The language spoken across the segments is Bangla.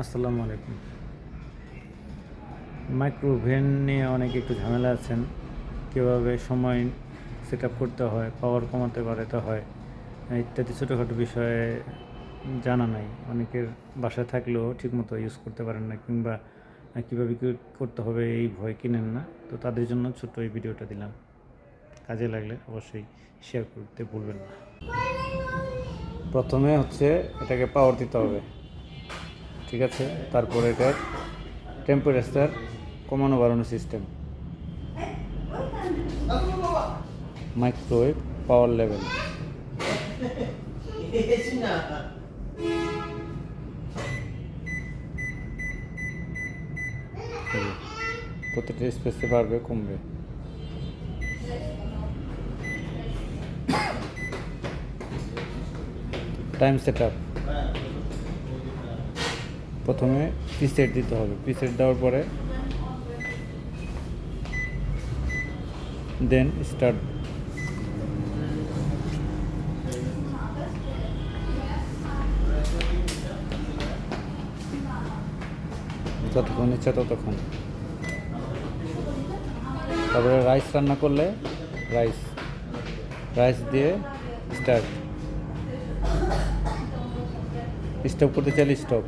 আসসালামু আলাইকুম। মাইক্রোভেন নিয়ে অনেকে একটু ঝামেলা আছেন। কীভাবে সময় সেট আপ করতে হয়, পাওয়ার কমাতে বাড়াতে হয়, ইত্যাদি ছোটোখাটো বিষয়ে জানা নাই। অনেকের বাসায় থাকলেও ঠিকমতো ইউজ করতে পারেন না কিংবা কীভাবে কী করতে হবে এই ভয় কিনেন না। তো তাদের জন্য ছোট্ট এই ভিডিওটা দিলাম। কাজে লাগলে অবশ্যই শেয়ার করতে ভুলবেন না। প্রথমে হচ্ছে এটাকে পাওয়ার দিতে হবে। ঠিক আছে? তারপরে এটার টেম্পারেচার কমানো বাড়ানো সিস্টেম মাইক্রোওয়েভ পাওয়ার লেভেল প্রতিটা স্পেসে বাড়বে, কমবে। টাইম সেট আপ প্রথমে প্রিসেট দিতে হবে। প্রিসেট দেওয়ার পরে দেন স্টার্ট যতক্ষণ ইচ্ছা ততক্ষণ। তারপরে রাইস রান্না করলে রাইস রাইস দিয়ে স্টার্ট স্টপ করতে চাইলে স্টপ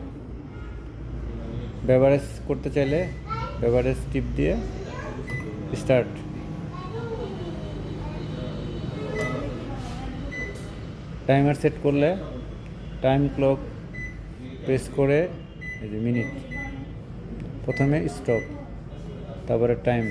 বেভারেজ করতে চাইলে বেভারেজ টিপ দিয়ে স্টার্ট টাইমার সেট করলে টাইম ক্লক প্রেস করে মিনিট প্রথমে স্টপ তারপরে টাইম